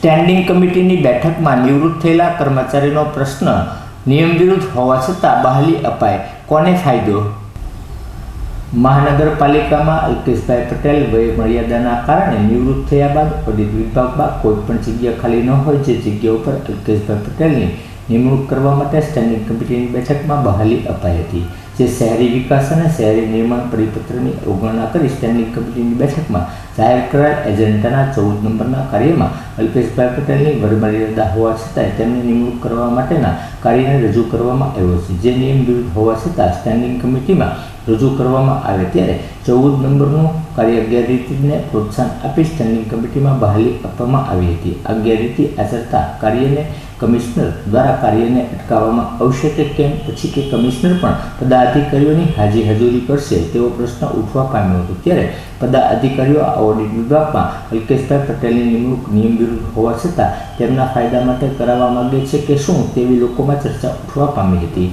Standing કમિટીની બેઠકમાં નિવૃત્ત થયેલા કર્મચારીનો પ્રશ્ન નિયમ વિરુદ્ધ હોવા છતાં બહાલી અપાય. કોને ફાયદો? મહાનગરપાલિકામાં અલ્કેશભાઈ પટેલ વય મર્યાદાના કારણે નિવૃત્ત થયા બાદ ઓડિટ વિભાગમાં કોઈ પણ જગ્યા ખાલી ન હોય જે જગ્યા ઉપર અલ્કેશભાઈ પટેલની નિમણૂક કરવા માટે સ્ટેન્ડિંગ કમિટીની બેઠકમાં બહાલી અપાઈ હતી. જે શહેરી વિકાસ અને શહેરી નિર્માણ પરિપત્રની અવગણના કરી સ્ટેન્ડિંગ કમિટીની બેઠકમાં જાહેર કરાયેલ એજન્ડાના ચૌદ નંબરના કાર્યમાં અલ્પેશભાઈ પટેલની વરમર્યાદા હોવા છતાંય તેમની નિમણૂક કરવા માટેના કાર્યને રજૂ કરવામાં આવ્યો છે. જે નિયમ વિરુદ્ધ હોવા છતાં સ્ટેન્ડિંગ કમિટીમાં રજૂ કરવામાં આવે ત્યારે ચૌદ નંબરનું કાર્ય ગેરરીતિને પ્રોત્સાહન આપી સ્ટેન્ડિંગ કમિટીમાં બહાલી આપવામાં આવી હતી. આ ગેરરીતિ આચરતા કાર્યને કમિશનર દ્વારા કાર્યને અટકાવવામાં આવશે કે કેમ? પછી કે કમિશનર પણ પદાધિકારીઓની હાજી હજૂરી કરશે તેવો પ્રશ્ન ઉઠવા પામ્યો હતો. ત્યારે પદાધિકારીઓ આ ઓડિટ વિભાગમાં અલ્કેશભાઈ પટેલની નિમણૂક નિયમ વિરુદ્ધ હોવા છતાં તેમના ફાયદા માટે કરાવવા માગે છે કે શું તેવી લોકોમાં ચર્ચા ઉઠવા પામી હતી?